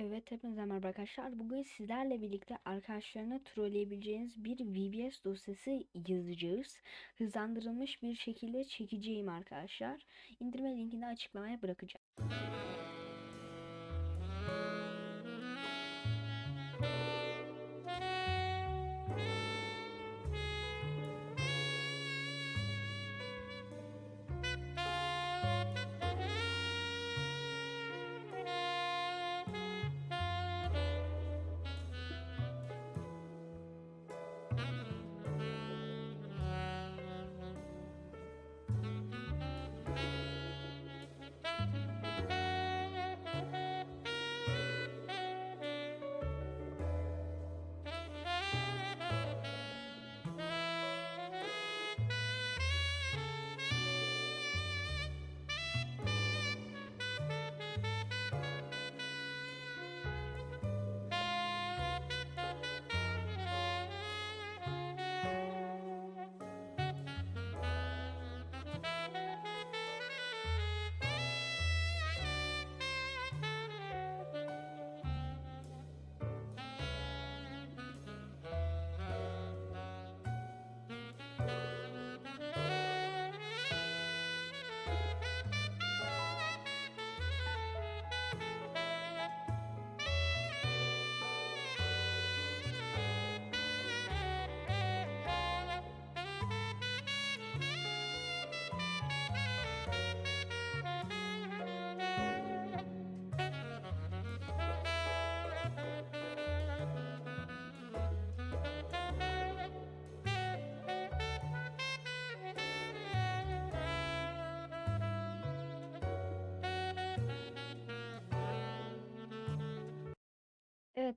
Evet, hepinize merhaba arkadaşlar. Bugün sizlerle birlikte arkadaşlarına trolleyebileceğiniz bir VBS dosyası yazacağız. Hızlandırılmış bir şekilde çekeceğim arkadaşlar. İndirme linkini açıklamaya bırakacağım.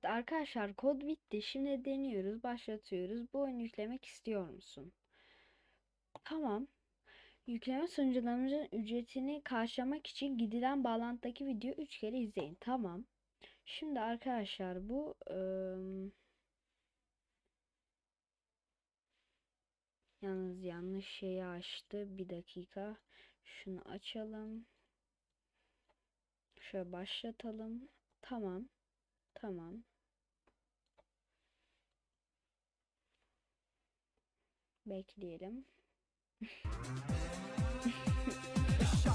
Evet arkadaşlar kod bitti. Şimdi deniyoruz, başlatıyoruz. Bu oyunu yüklemek istiyor musun? Tamam. Yükleme sunucularımızın ücretini karşılamak için gidilen bağlantıdaki videoyu 3 kere izleyin. Tamam. Şimdi arkadaşlar bu ım, yalnız yanlış şeyi açtı. Bir dakika. Şunu açalım. Şöyle başlatalım. Tamam. Tamam. Bekleyelim. Şu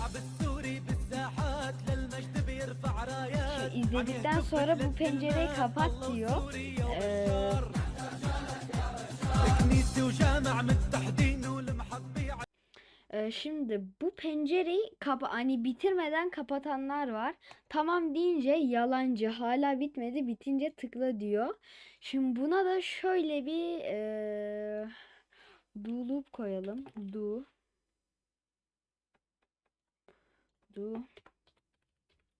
sonra bu pencereyi kapat diyor. Ee, e, şimdi bu pencereyi kapa hani bitirmeden kapatanlar var. Tamam deyince yalancı hala bitmedi bitince tıkla diyor. Şimdi buna da şöyle bir ee, Do loop koyalım. Do. Do.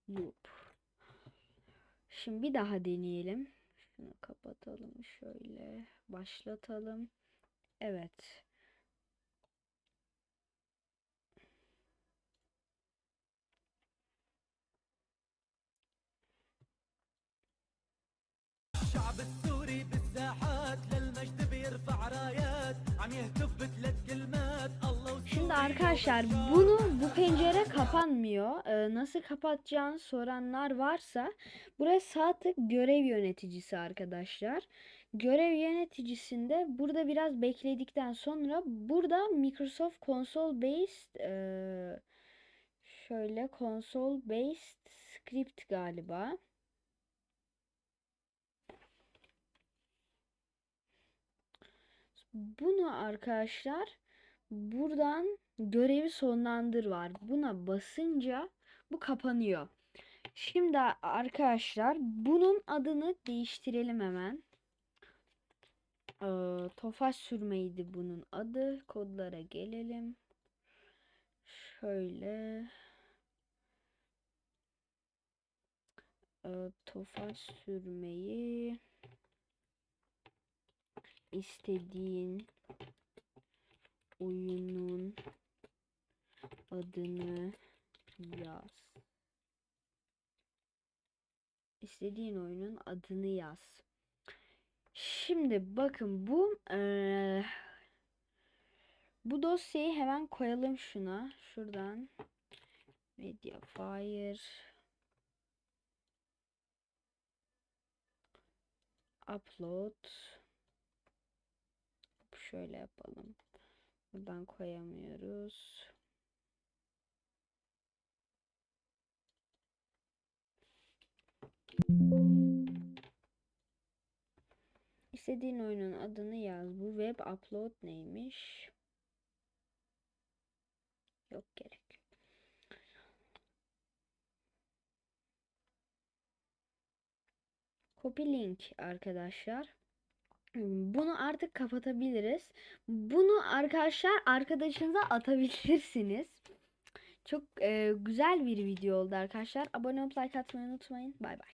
Loop. Şimdi bir daha deneyelim. Şunu kapatalım şöyle. Başlatalım. Evet. Şabet arkadaşlar bunu bu pencere kapanmıyor. Ee, nasıl kapatacağını soranlar varsa buraya sağ tık görev yöneticisi arkadaşlar. Görev yöneticisinde burada biraz bekledikten sonra burada Microsoft Console Based eee, şöyle Console Based Script galiba. Bunu arkadaşlar buradan görevi sonlandır var. Buna basınca bu kapanıyor. Şimdi arkadaşlar bunun adını değiştirelim hemen. Ee, Tofaş sürmeydi bunun adı. Kodlara gelelim. Şöyle. Ee, Tofaş sürmeyi istediğin oyunun adını yaz. İstediğin oyunun adını yaz. Şimdi bakın bu eee, bu dosyayı hemen koyalım şuna. Şuradan Mediafire upload şöyle yapalım. Buradan koyamıyoruz. İstediğin oyunun adını yaz. Bu web upload neymiş? Yok gerek. Copy link arkadaşlar. Bunu artık kapatabiliriz. Bunu arkadaşlar arkadaşınıza atabilirsiniz. Çok e, güzel bir video oldu arkadaşlar. Abone olup like atmayı unutmayın. Bay bay.